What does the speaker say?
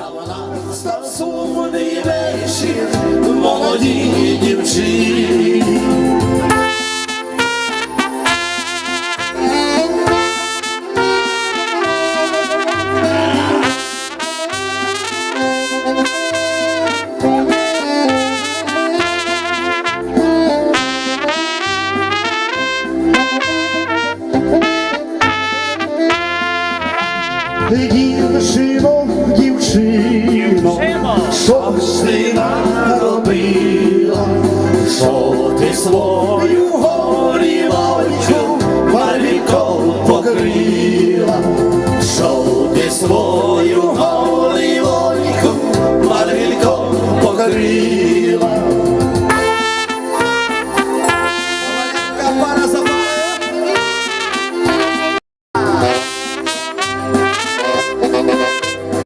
Та вона став сумний вечір молодій дівчині. Дівчино, що ти наробила, що ти свою горілочку валіком покрила, що ти свою